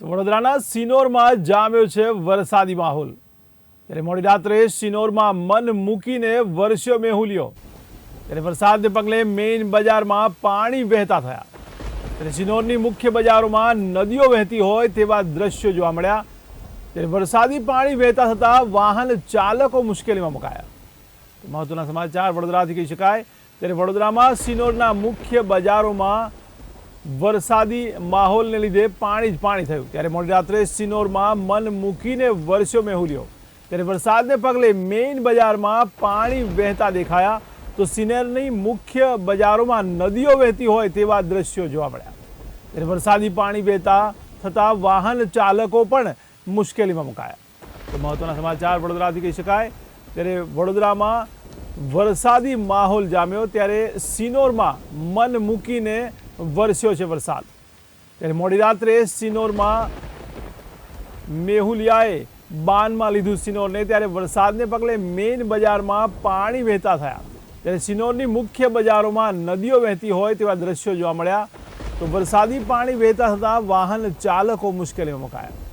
તો વડોદરાના સિનોરમાં જામ્યો છે વરસાદી માહોલ. ત્યારે મોડી રાત્રે સિનોરમાં મન મૂકીને વરસ્યો મેહુલિયો. ત્યારે વરસાદને પગલે મેઇન બજારમાં પાણી વહેતા થયા. ત્યારે સિનોરની મુખ્ય બજારોમાં નદીઓ વહેતી હોય તેવા દ્રશ્યો જોવા મળ્યા. ત્યારે વરસાદી પાણી વહેતા થતાં વાહન ચાલકો મુશ્કેલીમાં મુકાયા. મહત્વના સમાચાર વડોદરાથી કહી શકાય. ત્યારે વડોદરામાં સિનોરના મુખ્ય બજારોમાં વરસાદી માહોલને લીધે પાણી જ પાણી થયું. ત્યારે મોડી રાત્રે સિનોરમાં મન મૂકીને વરસ્યો મેહુલ્યો. ત્યારે વરસાદને પગલે મેઇન બજારમાં પાણી વહેતા દેખાયા. તો સિનોરની મુખ્ય બજારોમાં નદીઓ વહેતી હોય તેવા દ્રશ્યો જોવા મળ્યા. ત્યારે વરસાદી પાણી વહેતા થતાં વાહન ચાલકો પણ મુશ્કેલીમાં મુકાયા. તો મહત્વના સમાચાર વડોદરાથી કહી શકાય. ત્યારે વડોદરામાં વરસાદી માહોલ જામ્યો. ત્યારે સિનોરમાં મન મૂકીને વરસ્યો છે વરસાદ. ત્યારે મોડી રાત્રે સિનોરમાં મેહુલિયાએ બાનમાં લીધું સિનોરને. ત્યારે વરસાદને પગલે મેઇન બજારમાં પાણી વહેતા થયા. ત્યારે સિનોરની મુખ્ય બજારોમાં નદીઓ વહેતી હોય તેવા દ્રશ્યો જોવા મળ્યા. તો વરસાદી પાણી વહેતા થતાં વાહન ચાલકો મુશ્કેલીમાં મુકાયા.